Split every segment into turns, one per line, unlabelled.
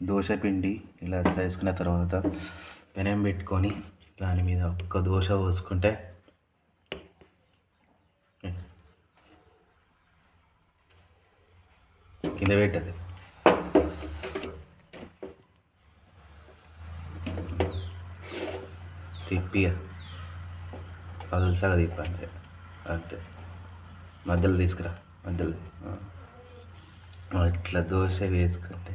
దోశ పిండి ఇలా చేసుకున్న తర్వాత పెనం పెట్టుకొని దాని మీద ఒక్క దోశ పోసుకుంటే కింద పెట్టదు. తిప్పి పలుసగా తిప్ప అంతే. అంతే మధ్యలో తీసుకురా మధ్యలో. ఇట్లా దోశ వేసుకుంటే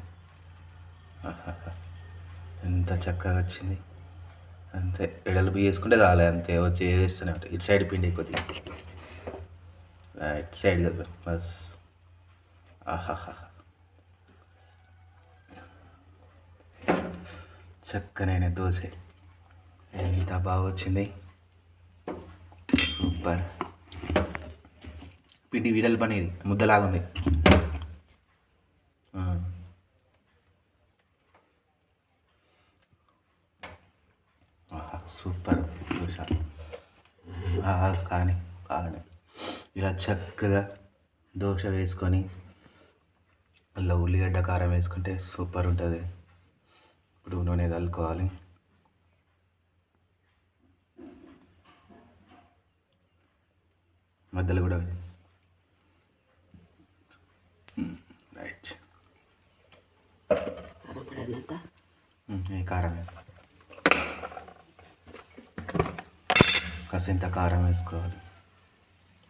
ఎంత చక్కగా వచ్చింది. అంతే ఎడలుపు చేసుకుంటే చాలే అంతే వచ్చి వేస్తూనే ఉంటాయి ఇటు సైడ్ పిండి అయిపోతుంది. ఇటు సైడ్ కదా బస్. ఆహాహా. చక్కనైన దోశ. ఎంత బాగా వచ్చింది. సూపర్. పిండి వీడల పని ఇది ఉంది. సూపర్ దోశ కానీ కాలని ఇలా చక్కగా దోశ వేసుకొని అలా ఉల్లిగడ్డ కారం వేసుకుంటే సూపర్ ఉంటుంది. ఇప్పుడు నూనె చల్లుకోవాలి మధ్యలో కూడా రైట్. ఈ కారం కాసింత కారం వేసుకోవాలి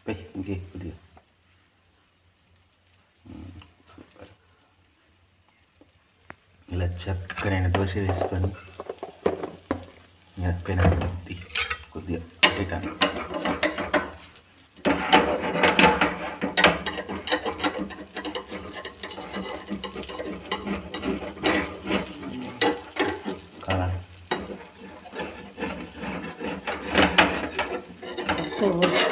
పై ఇంకే కొద్దిగా సూపర్ ఇలా చక్కనైన దోశ వేసుకొని పెన కొద్ది కొద్దిగా పెట్టాను 对不？